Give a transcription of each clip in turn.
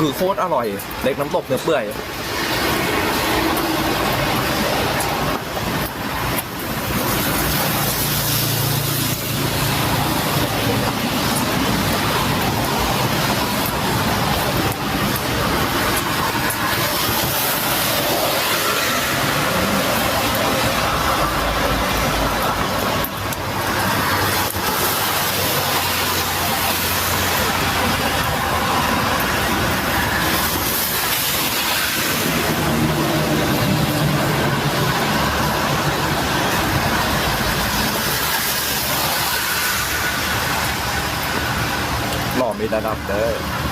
คือโคตรอร่อย เล็กน้ำตกเนื้อเปื่อย มีระดับเด้อ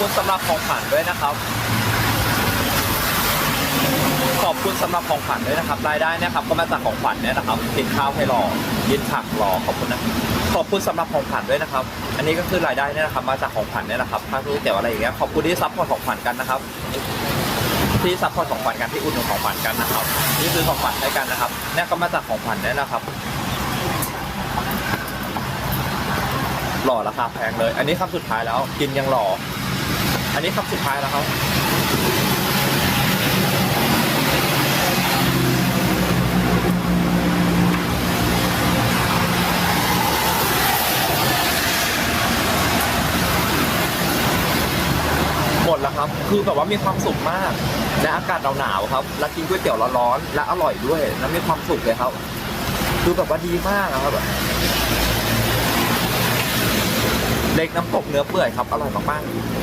คุณสำหรับของขวัญด้วยนะครับ ขอบคุณสำหรับของขวัญด้วยนะครับ รายได้เนะครับก็มาจากของขวัญเนี่ยนะครับกินข้าวให้รอยินผักรอขอบคุณนะขอบคุณสำหรับของขวัญด้วยนะครับ อันนี้ก็คือรายได้เนี่ยนะครับ มาจากของขวัญเนี่ยนะครับถ้ารู้เกี่ยวอะไรอย่างเงี้ยขอบคุณที่ซัพพอร์ตของขวัญกันนะครับที่ซัพพอร์ตของขวัญกันที่อุดหนุนของขวัญกันนะครับที่ซื้อของขวัญให้กันนะครับเนี่ยก็มาจากของขวัญเนี่ยนะครับ หล่อราคาแพงเลย อันนี้คำสุดท้ายแล้ว กินยังหล่อ อันนี้คำสุดท้ายแล้วครับหมดแล้วครับ คือแบบว่ามีความสุขมาก และอากาศหนาวๆครับ แล้วกินก๋วยเตี๋ยวร้อนๆและอร่อยด้วย แล้วมีความสุขเลยครับ คือแบบว่าดีมากอะครับ เล็กน้ำตกเนื้อเปื่อยครับ อร่อยมากๆ